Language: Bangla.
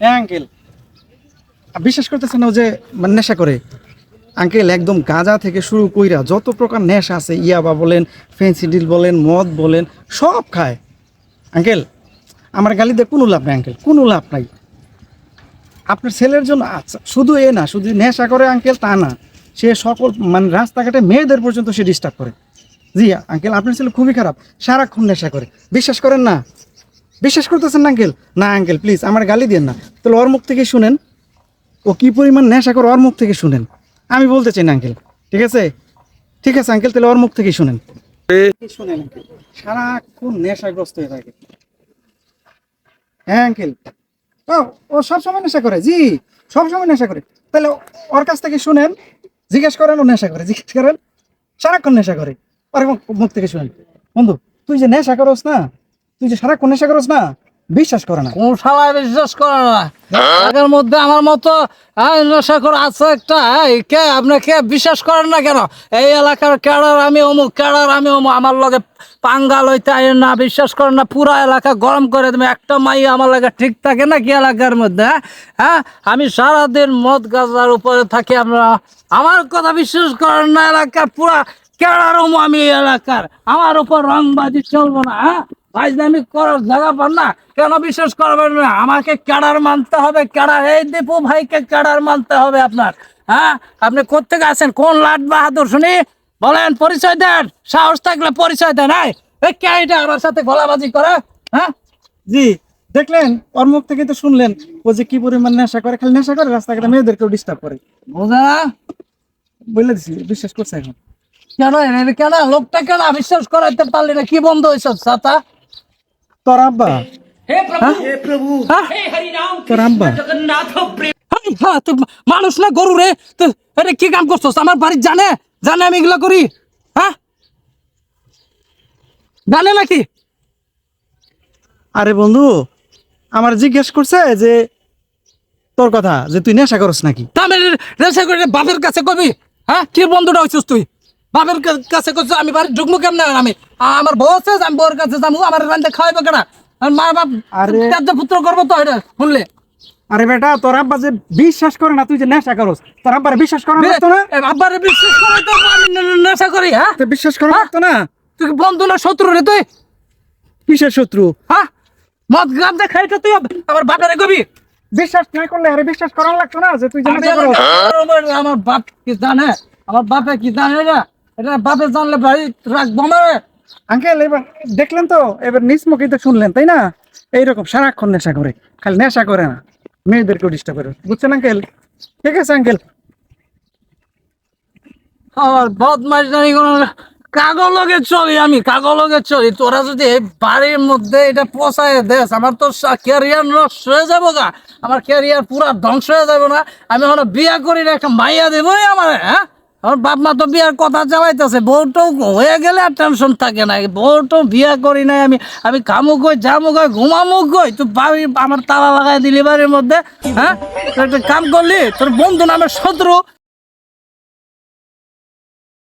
হ্যাঁ আঙ্কেল বিশ্বাস করতেছেন ও যে মানে নেশা করে? আঙ্কেল, একদম গাঁজা থেকে শুরু কইরা যত প্রকার নেশা আছে, ইয়াবা বলেন ফেন্সিডিল বলেন, মদ বলেন, সব খায়। আঙ্কেল, আমার গালিতে কোনো লাভ নাই আঙ্কেল, কোনো লাভ নাই। আপনার ছেলের জন্য আচ্ছা শুধু এ না, শুধু নেশা করে আঙ্কেল তা না, সে সকল মানে রাস্তাঘাটে মেয়েদের পর্যন্ত সে ডিস্টার্ব করে। জি, আঙ্কেল, আপনার ছেলে খুবই খারাপ, সারাক্ষণ নেশা করে। বিশ্বাস করেন না? বিশ্বাস করতেছেন না, আঙ্কেল? না, আঙ্কেল প্লিজ আমার গালি দিয়েন না। তাহলে ওর মুখ থেকে শুনেন। ও কি পরিমাণ নেশা করে ওর মুখ থেকে শুনেন? আমি বলতে চাই না, আঙ্কেল। ঠিক আছে? ঠিক আছে, আঙ্কেল, তাহলে ওর মুখ থেকেই শুনেন। শুনেন, আঙ্কেল। সারাক্ষণ নেশাগ্রস্ত হয়ে থাকে। হ্যাঁ আঙ্কেল। ও ও সবসময় নেশা করে, জি। সবসময় নেশা করে। তাহলে ওর কাছ থেকে শুনেন। জিজ্ঞেস করেন, ও নেশা করে। জিজ্ঞেস করেন, সারাক্ষণ নেশা করে। ওর মুখ থেকে শুনেন। বন্ধু, তুই যে নেশা করস না তুই যে সারাক্ষণ নেশা করস না, বিশ্বাস করে না। কোন শালায় বিশ্বাস করে না? এর মধ্যে আমার মতো নেশা করে আছে একটা কে, আপনি কে বিশ্বাস করেন না কেন? এই এলাকার কেডার আমি অমুক, কেডার আমি অমুক, আমার লগে পাঙ্গাল হইতে আইন না, বিশ্বাস করেন না, পুরা এলাকা গরম করে দেবে, একটা মাই আমার লাগে ঠিক থাকে না কি এলাকার মধ্যে হ্যাঁ? হ্যাঁ? আমি সারাদিন মদ গাজার উপরে থাকি আমরা আমার কথা বিশ্বাস করেন না, এলাকার পুরা অমু আমি এলাকার, আমার উপর রংবাজি চলবো না হ্যাঁ? ভাইজামি করার জায়গা পান না? কেন বিশ্বাস করবেন না? আমাকে ক্যাডার মানতে হবে ক্যাডার। এই দীপু ভাইকে ক্যাডার মানতে হবে আপনার। হ্যাঁ? আপনি কোথেকে আছেন? কোন লাট বাহাদুর? শুনি। বলেন পরিচয় দেন। সাহস থাকলে পরিচয় দেন। এই এই কে এটা আমার সাথে গলাবাজি করে হ্যাঁ? জি দেখলেন ওর মুখ থেকে তো শুনলেন। ও যে কি পরিমাণ নেশা করে খালি নেশা করে রাস্তাঘাটে মেয়েদেরকেও ডিস্টার্ব করে। বোঝা? বলে দিছি বিশ্বাস করছে এখন। কেন? কেন? লোকটা কেন? বিশ্বাস করাইতে পারলি না। কি বন্ধ হয়েছে ছাতা তোর আব্বা? হ্যাঁ? হ্যাঁ? তুই মানুষ না গরু রে? তুই কি কাম করছস? আমার বাড়ি জানে জানে আমি এগুলা করি। হ্যাঁ? জানে নাকি? আরে বন্ধু আমার জিজ্ঞেস করছে যে তোর কথা যে তুই নেশা করস নাকি? তা আমি রেসে করে বাপের কাছে কবি। হ্যাঁ? কি বন্ধুটা হইছিস তুই? বাপের কাছে কইছিস আমি বাড়ি ঢুকবো কেমন? আমি আমার বউ আছে আমি বউর কাছে যাব আমার রান্না খাওয়াইবে কেনা আর মা বাপ আরে- পুত্র করব তো এটা শুনলে। আরে বেটা তোর আব্বা যে বিশ্বাস করে না তুই যে নেশা করস তোর আব্বারে বিশ্বাস করা না? এ, আব্বারে বিশ্বাস করে তো আমি ন- ন- নেশা করি হ্যাঁ? তুই বিশ্বাস করা লাগতো না? তুই বন্ধু না শত্রু রে তুই? কিসের শত্রু? হ্যাঁ? মদ গাম দেখাই তো তুই আমার বাপের কবি? বিশ্বাস না করলে আরে বিশ্বাস করা লাগতো না যে তুই আমার আমার বাপ কি জানে? আমার বাপে কি জানে না? এটা বাপে জানলে ভাই রাখব আমার আঙ্কেল এবার দেখলেন তো? এবার নিজ মুখেই তো শুনলেন তাই না? এইরকম সারাক্ষণ নেশা করে খালি নেশা করে না মেয়েদেরকে ডিস্টার্ব করে। বুঝছেন আঙ্কেল? ঠিক আছে আঙ্কেল? আমার বদমাস জানি কোনো কাগলগে চলি আমি কাগলগে চলি তোরা যদি এই বাড়ির মধ্যে এটা পচায় দেস আমার তো ক্যারিয়ার নষ্ট হয়ে যাব গা। আমার ক্যারিয়ার পুরা ধ্বংস হয়ে যাব না। আমি এখন বিয়া করি না একটা মাইয়া দেবই আমার হ্যাঁ? আমার বাপ মা তো বিয়ার কথা চালাইতেছে বউটাও হয়ে গেলে আর টেনশন থাকে না। বউটাও বিয়া করি নাই আমি আমি কামু কই জামু কই, ঘুমামু কই? তুই বাড়ি আমার তালা লাগাই দিলি বাড়ির মধ্যে হ্যাঁ? একটা কাম করলি, তোর বন্ধু নামের শত্রু।